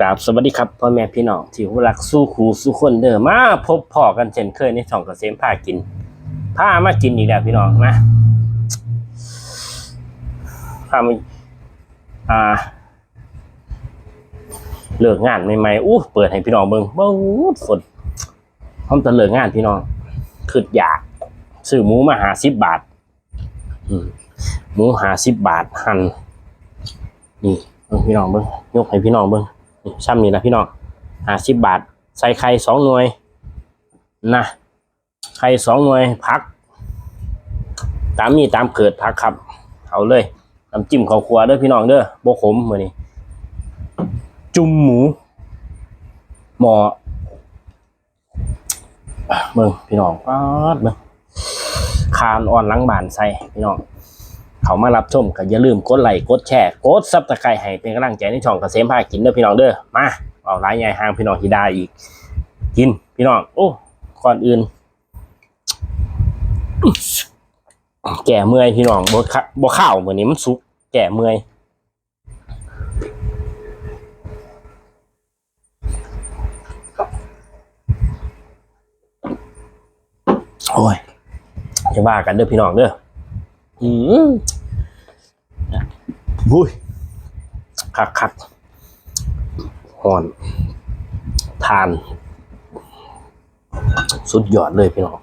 กราบสวัสดีครับพ่อแม่พี่น้องที่รักสู้ครูสู้คนเด้อมาพบพ่อกันเช่นเคยในช่องเกษมพากินพามากินอีกแล้วพี่น้องนะพามาอ่าเลิกงานใหม่ๆอู้เปิดให้พี่น้องเบิ่งเบิ่งฝนพร้อมจะเลิกงานพี่น้องคืออยากซื้อหมูมาหาสิบบาทอืมหมูหาสิบบาทหั่นนี่พี่น้องเบิ่งยกให้พี่น้องเบิ่ง ซ้ำนี่นะพี่น้องห้าสิบบาท ใส่ไข่สองหน่วยนะไข่สองหน่วยพัก ตามนี้ตามเกิดพักครับ เอาเลยน้ำจิ้มข้าวครัวเด้อพี่น้องเด้อโบขมมือนี้ จุ่มหมู หมอเบิ่งพี่น้องป๊าดเบิ่งคานอ่อนหลังบานใส่พี่น้อง เขามารับชมก็อย่าลืมกดไลค์กดแชร์กดซับสไครต์ให้เป็นกำลังใจในช่องเกษมพากินเด้อพี่น้องเด้อมาเอาหลายใหญ่ห่างพี่น้องที่ได้อีก กินพี่น้องโอ้ก่อนอื่น แก่เมื่อยพี่น้องบ่บ่ข้าวเหมือนนี้มันสุก แก่เมื่อยโอ้ยจะว่ากันเด้อพี่น้องเด้ออืม บุ้ยคักคักห่อนทาน สุดยอดเลยพี่น้อง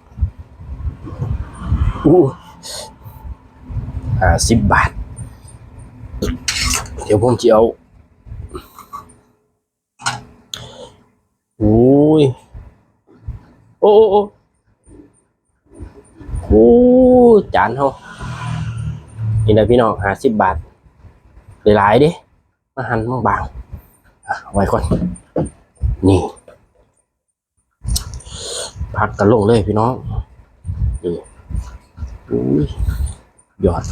อู้อ่าสิบบาท เดี๋ยวผมจะเอาโอ้ยโอ้โอ้โอ้โอ้จานเขานี่นะพี่น้องห้าสิบบาท หลายๆเดิมาหั่นบางๆอะเอาไว้ก่อน นี่ พักกันลงเลยพี่น้อง นี่อุ้ยยอด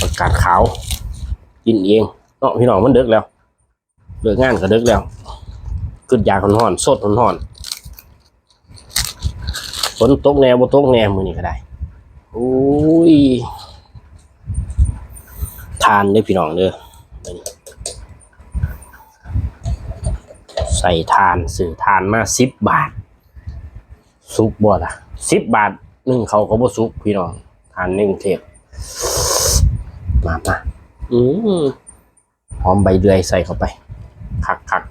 ประกาศขาว กินเองเนาะพี่น้องมันเดึกแล้วเลิกงานก็เดึกแล้วกึดยาหอนๆสดหอนๆฝนตกแน่บ่ตกแน่มื้อนี้ก็ได้โอ้ย ทานเด้อพี่น้องเด้อนี่ใส่ทานสื่อทานมาสิบบาท ซุปบ่ล่ะสิบบาทหนึ่งเขาก็บ่ซุปพี่น้อง ทานในกรุงเทพมามาอืมหอมใบเดือยใส่เข้าไปคักคัก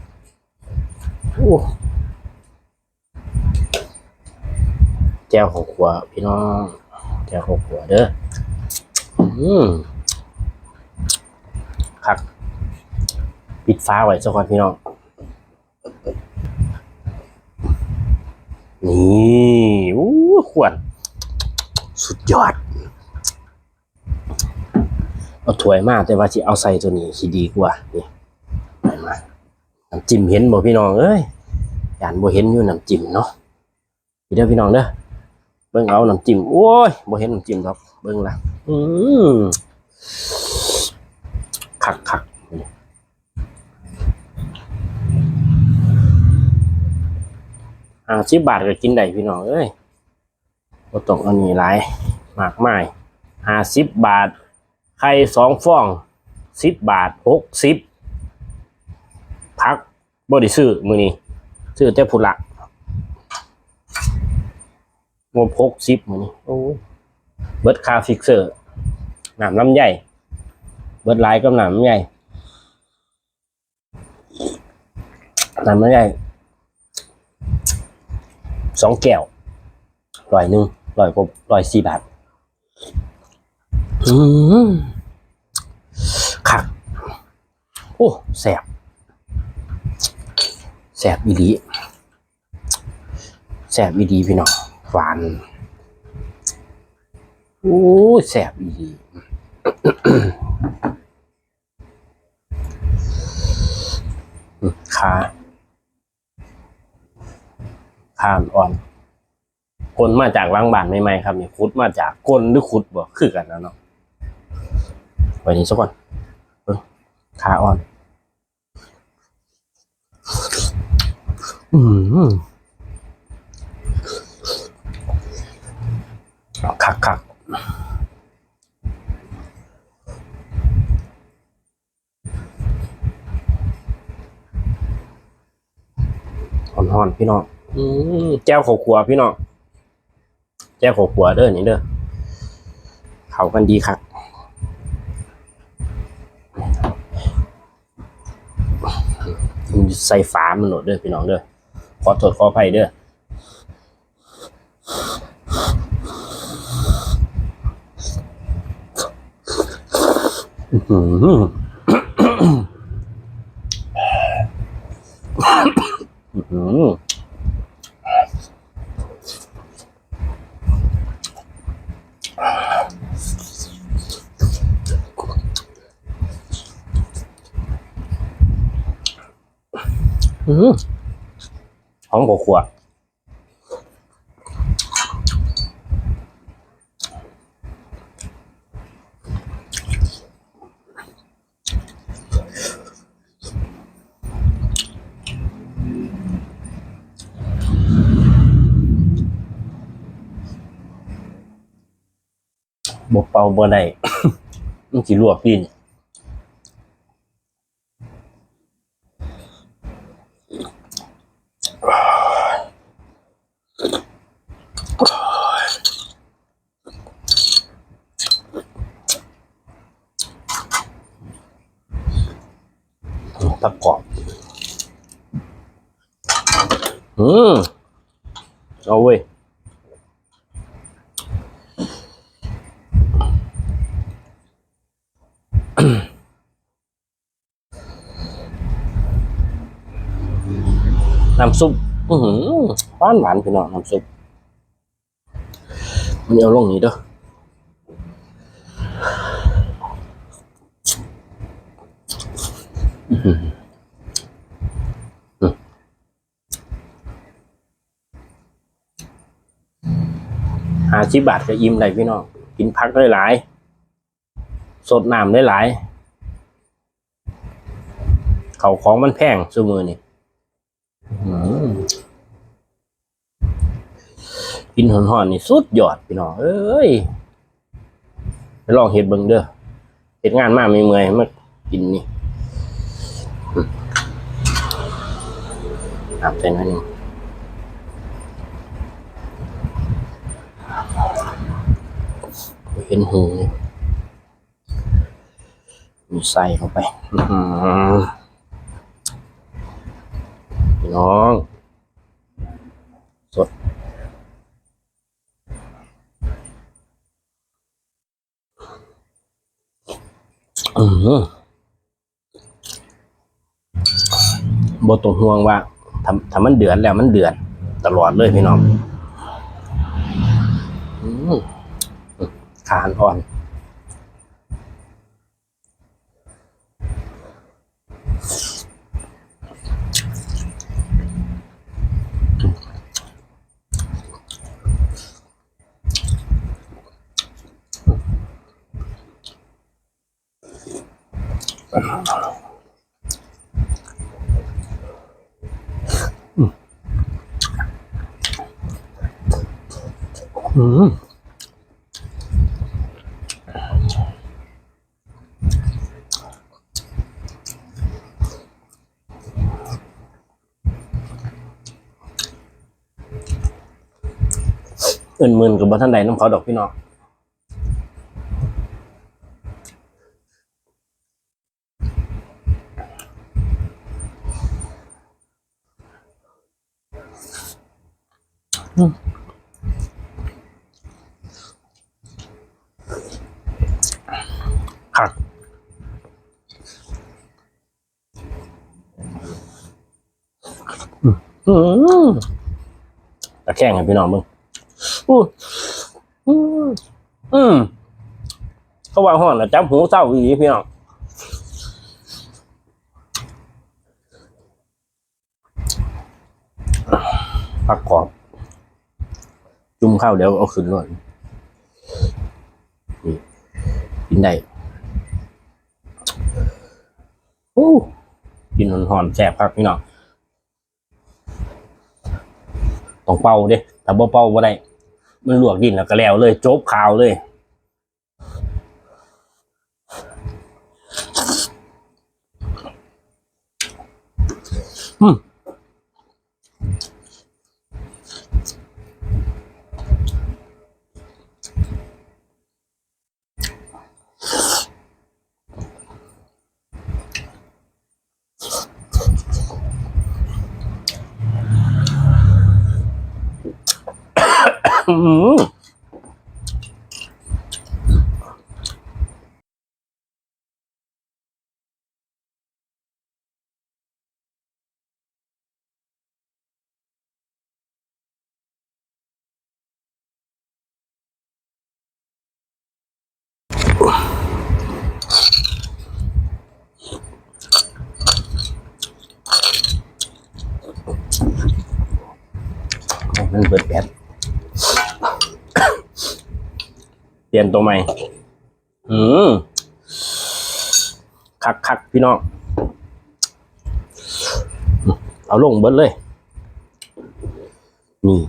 โอ้แจ้วของขัวพี่น้องแก้วหกหัวเด้ออืม ครับปิดฟ้าไว้สักก่อนพี่น้อง นี่อู้ขวดสุดยอด เอาถ้วยมากแต่ว่าที่เอาใส่ตัวนี้สิดีกว่า นี่ไปมาน้ำจิ้มเห็นบ่พี่น้องเอ้ยยานบ่เห็นอยู่น้ำจิ้มเนาะพี่เด้อพี่น้องเด้อ เบิ่งเอาน้ำจิ้ม โอ้ยบ่เห็นน้ำจิ้มดอกเบิ่งละอืม คักคักอาสิบบาทก็กินได้พี่น้องเอ้ยบ่ต้องอันนี้หลายมากมายห้าสิบบาท ไข่สองฟองสิบบาทหกสิบพักบ่ได้ซื้อมือนี้ซื้อแต่ผู้ละงบหกสิบมันนี่โอ้ยเบิร์ดคาฟิกเซอร์หนามลำใหญ่ เบิดไลน์ก็หนามลำใหญ่หนามลำใหญ่สองแก้วร้อยหนึ่งร้อยกว่าร้อยสี่บาทอืมคักโอ้แสบแสบอีดีแสบอีดีพี่น้องหวานโอ้แสบอีดี ขาข้ามอ่อนคนมาจากล้างบ้านใหม่ๆครับนี่คุดมาจากก้นหรือขุดบ่คือกันนะเนาะไว้นี่สักก่อนขาอ่อน อืมคักคัก หอนพี่น้องอืมแก้วขาวขัวพี่น้องแก้วขาวขัวเด้อนี่เด้อเขากันดีครับใส่ฝามันหลดเด้อพี่น้องเด้อขอโทษขออภัยเด้ออื้อ อืมอืมหอหอมกว่าขวด บกเป่าบ่ได้ มันสิลวกดินประกอบอืมเอาเว้ย น้ำซุปอือหือหวานหวานพี่น้องน้ำซุปมันเอาลงนี้เด้ออื้อหืออืมหาชิบาทก็อิ่มได้พี่น้อง กินพักได้หลาย สดน้ำได้หลาย เขาของมันแพงซื้อมือนี่กินหอนๆนี่สุดยอดพี่น้อง เอ้ย ไปลองเห็ดเบิ่งเด้อเห็ดงานมากไม่เมื่อยมากินนี่อืมอาบใส่หน่อยนึงเห็นหูนี่ มีใส่เข้าไปอื้อหือพี่น้อง สด อืมบต้องห่วงว่าถ้าถ้ามันเดือดแล้วมันเดือดตลอดเลยพี่น้องอืมขานอ่อน อืมเอินหมื่นกับบัท่านใดน้ำเขาดอกพี่น้อง ผักอืมตะแคงให้พี่น้องมึงอืมอืมเขาว่าห้อนแล้วจับหูเศร้าอีพี่น้องผักกรอบ จุ่มข้าเดี๋ยวเอาขึ้นเลยนี่กินได้โอ้กินหอนๆแซ่บครับพี่น้องต้องเป่าเด้ถ้าบ่เป่าบ่ได้ มันลวกดินแล้วก็แล้วเลย จบข่าวเลยอืม อืม มันเบิดแบดเปลี่ยนตัวใหม่ อืมคักคักพี่น้อง เอาลงเบิดเลย นี่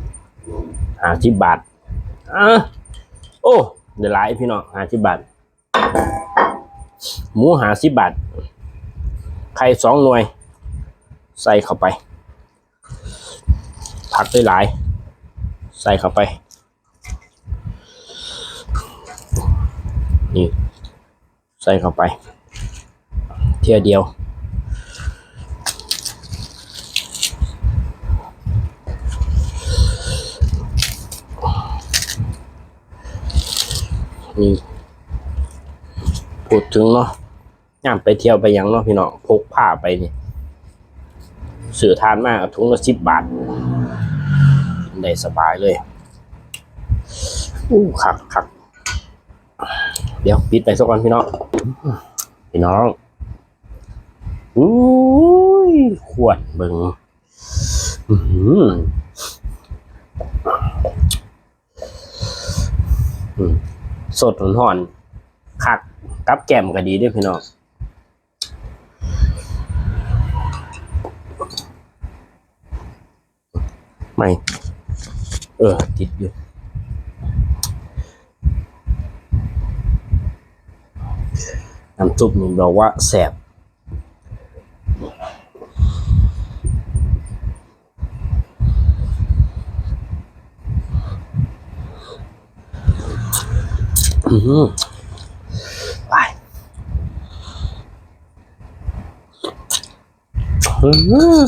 หาสิบบาทอะโอ้เดี๋ยวหลายพี่น้องหาสิบบาท หมูหาสิบบาท ไข่สองหน่วย ใส่เข้าไปผักได้หลาย ใส่เข้าไป นี่ใส่เข้าไป เทียเดียวนี่พูดถึงเนาะย่ามไปเที่ยวไปยังเนาะพี่น้องพกผ้าไปนี่สื่อทานมากถุงละสิบบาท ได้สบายเลยอู้คักคักเดี๋ยวปิดไปสักวันพี่น้อง พี่น้องอุ้ยขวดเบิงอื้อหืออืมสดหอนๆคักกับแก้มก็ดีด้วยพี่น้องไม่ เออ ติดอยู่น้ำซุปนี่บอกว่าแสบอือหือไปอื้อหือ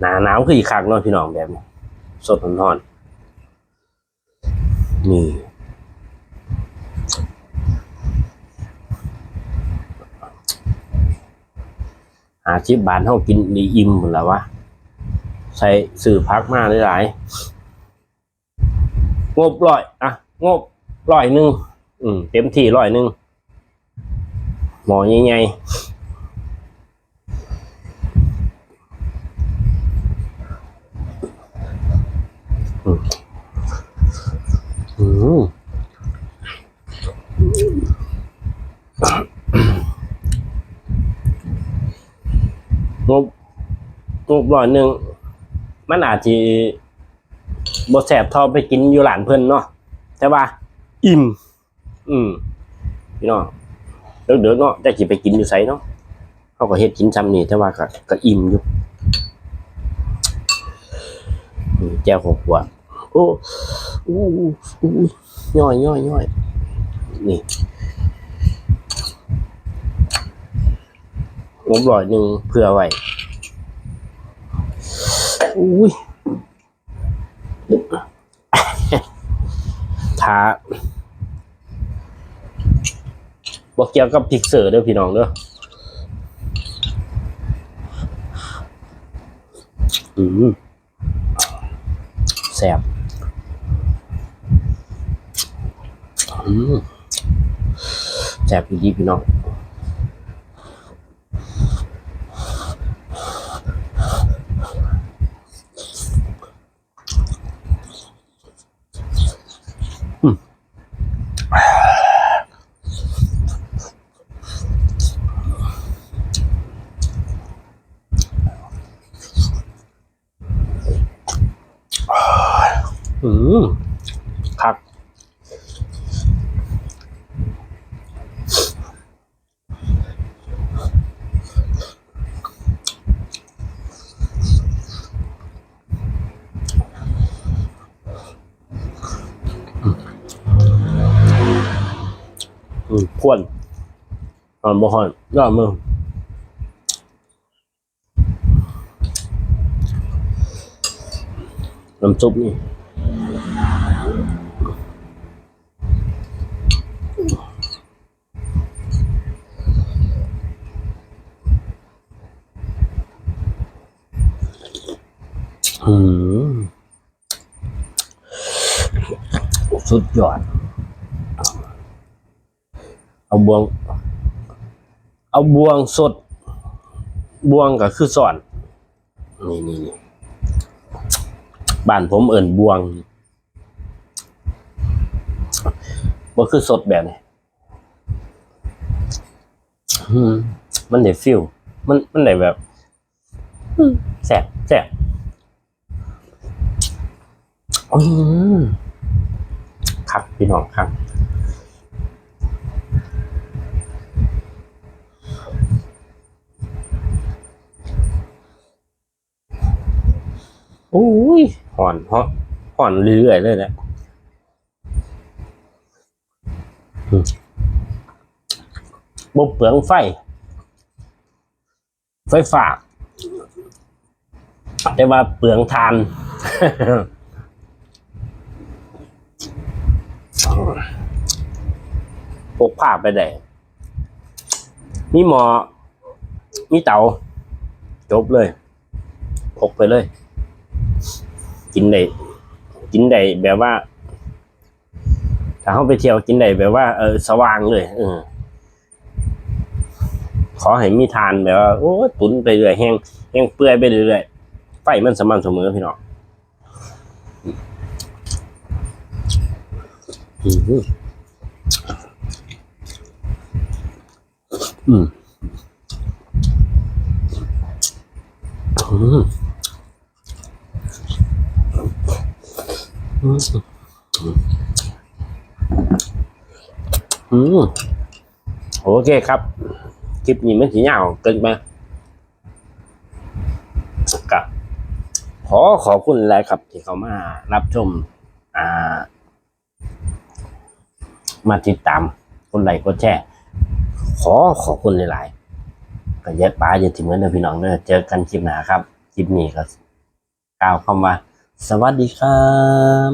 หนาวหนาวคืออีกครั้งเนาะพี่น้องแบบนี้ สดร้อนๆนี่หาชิบบานเท่ากินดีอิ่มหมดแล้ววะใส่สื่อพักมากหลายงบร้อยอะงบร้อยหนึ่งอืมเต็มที่ร้อยหนึ่งหมอใหญ่ๆอืมอืม งบ งบร้อยหนึ่งมันอาจจะบแสบเทอไปกินอยู่หลานเพิ่นเนาะแต่ว่า อิ่ม อืมพี่น้องเดือดๆเนาะจะกิไปกินอยู่ไสเนาะเขาก็เฮ็ดกินซ้ำนี่แต่ว่าก็ก็อิ่มอยู่อืมแก้วหกขวดโอ้อู้อู้อู้ย่อยย่อยย่อยนี่งบร้อยหนึ่งเพื่อไว้ อุ้ยท้าบอกเกี่ยวกับพิกเซอร์เด้อพี่น้องเด้ออืมแซ่บอืมแซ่บดีพี่น้อง ควนอ่อนบ่หอนยอดมึงน้ำซุปนี่สุดยอด เอาบวง เอาบวงสด บวงก็คือสอน นี่นี่นี่บ้านผมเอิ่นบวงบ่คือสดแบบนี้มันได้ฟิลมันมันได้แบบแสบแสบอืมครับพี่น้องครั โอ้ยห่อนเหาะห่อนเรื่อยเลยแหละอืมบ่เปลืองไฟ ไฟฟ้าแต่ว่าเปลืองทานพกผ้าไปได้มีหมอ มีเตา จบเลย พกไปเลย กินได้กินได้แบบว่า ถ้าเขาไปเที่ยวกินได้แบบว่าเออสว่างเลยเออขอให้มีทานแบบว่าโอ้ตุนไปเรื่อยแห้งแห้งเปื่อยไปเรื่อยไฟมันสม่ำเสมอพี่น้องอืมอืมอืม อืมอืมโอเคครับ คลิปนี้มันสียาวเกินไปกับขอขอบคุณหลายครับ ที่เขามารับชม อ่า มาติดตามคนไลค์กดแชร์ขอขอบคุณหลายๆก็อยัดป้าอย่าถิ่มกันนะพี่น้องเนอเจอกันคลิปหน้าครับ คลิปนี้ก็กล่าวคำว่า สวัสดีครับ